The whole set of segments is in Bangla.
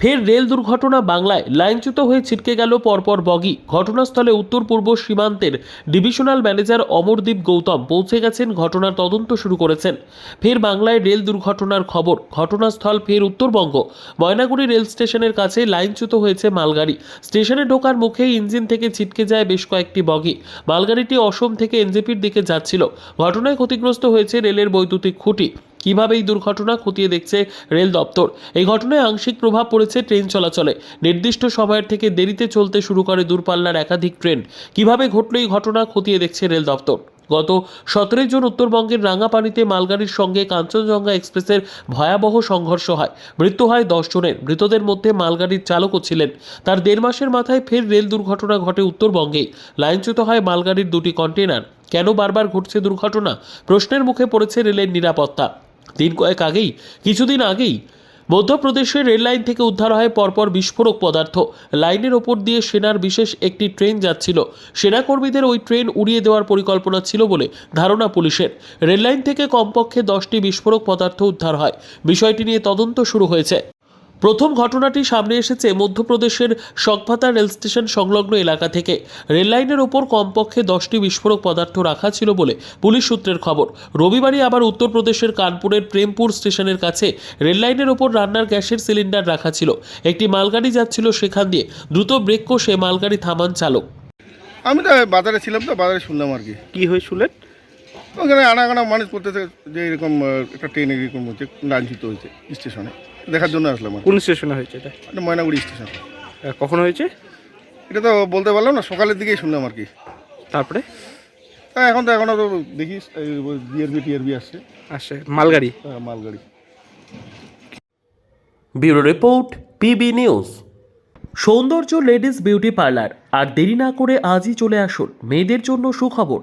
ফের রেল দুর্ঘটনা বাংলায় লাইনচ্যুত হয়ে ছিটকে গেল পরপর বগি। ঘটনাস্থলে উত্তর পূর্ব সীমান্তের ডিভিশনাল ম্যানেজার অমরদীপ গৌতম পৌঁছে গেছেন, ঘটনার তদন্ত শুরু করেছেন। ফের বাংলায় রেল দুর্ঘটনার খবর। ঘটনাস্থল ফের উত্তরবঙ্গ। ময়নাগুড়ি রেল স্টেশনের কাছে লাইনচ্যুত হয়েছে মালগাড়ি। স্টেশনে ঢোকার মুখেই ইঞ্জিন থেকে ছিটকে যায় বেশ কয়েকটি বগি। মালগাড়িটি অসম থেকে এনজেপির দিকে যাচ্ছিল। ঘটনায় ক্ষতিগ্রস্ত হয়েছে রেলের বৈদ্যুতিক খুঁটি। কীভাবে এই দুর্ঘটনা খতিয়ে দেখছে রেল দপ্তর। এই ঘটনায় আংশিক প্রভাব পড়েছে ট্রেন চলাচলে। নির্দিষ্ট সময়ের থেকে দেরিতে চলতে শুরু করে দূরপাল্লার একাধিক ট্রেন। কীভাবে ঘটল এই ঘটনা খতিয়ে দেখছে রেল দপ্তর? গত সতেরোই জুন উত্তরবঙ্গের রাঙাপানিতে মালগাড়ির সঙ্গে কাঞ্চনজঙ্ঘা এক্সপ্রেসের ভয়াবহ সংঘর্ষ হয়। মৃত্যু হয় দশ জনের। মৃতদের মধ্যে মালগাড়ির চালকও ছিলেন। তার দেড় মাসের মাথায় ফের রেল দুর্ঘটনা ঘটে উত্তরবঙ্গেই লাইনচ্যুত হয় মালগাড়ির দুটি কন্টেনার কেন বারবার ঘটছে দুর্ঘটনা? প্রশ্নের মুখে পড়েছে রেলের নিরাপত্তা। দিন কয়েক আগেই, কিছুদিন আগেই মধ্যপ্রদেশের রেললাইন থেকে উদ্ধার হয় পরপর বিস্ফোরক পদার্থ। লাইনের ওপর দিয়ে সেনার বিশেষ একটি ট্রেন যাচ্ছিল। সেনাকর্মীদের ওই ট্রেন উড়িয়ে দেওয়ার পরিকল্পনা ছিল বলে ধারণা পুলিশের। রেললাইন থেকে কমপক্ষে দশটি বিস্ফোরক পদার্থ উদ্ধার হয়। বিষয়টি নিয়ে তদন্ত শুরু হয়েছে। প্রথম ঘটনাটি সামনে এসেছে মধ্যপ্রদেশের শকভাতা রেল স্টেশন সংলগ্ন এলাকা থেকে। রেল লাইনের ওপর কমপক্ষে দশটি বিস্ফোরক পদার্থ রাখা ছিল বলে পুলিশ সূত্রের খবর। রবিবারই আবার উত্তরপ্রদেশের কানপুরের প্রেমপুর স্টেশনের কাছে রেল লাইনের ওপর রান্নার গ্যাসের সিলিন্ডার রাখা ছিল। একটি মালগাড়ি যাচ্ছিল সেখান দিয়ে। দ্রুত ব্রেক কষে মালগাড়ি থামান চালক। আমি তো বাজারে ছিলাম তো বাজারে শুনলাম আর কি। কি হয়ে শুনলেন ওখানে আনাগানা মানুষ করতেছে যে এরকম একটা ট্রেন এরকম হচ্ছে লাঞ্ছিত হয়েছে স্টেশনে। দেখার জন্য আসলাম আর কি। কোন স্টেশনে হয়েছে এটা? এটা ময়নাগুড়ি স্টেশন। আহ, কখন হয়েছে? এটা তো বলতে পারলাম না সকালের দিকেই শুনলাম আর কি। তারপরে? তা এখন তো এখনও তো দেখিস বিআরবি টিআরবি আসছে। আসে মালগাড়ি। হ্যাঁ, মালগাড়ি। Bureau report PB news Soundarya ladies beauty parlour আর দেরি না করে আজই চলে আসুন মেয়েদের জন্য সুখবর।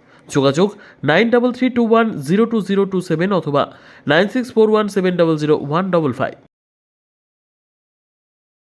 যোগাযোগ nine double three two one zero two zero two seven অথবা nine six four one seven double zero one double five.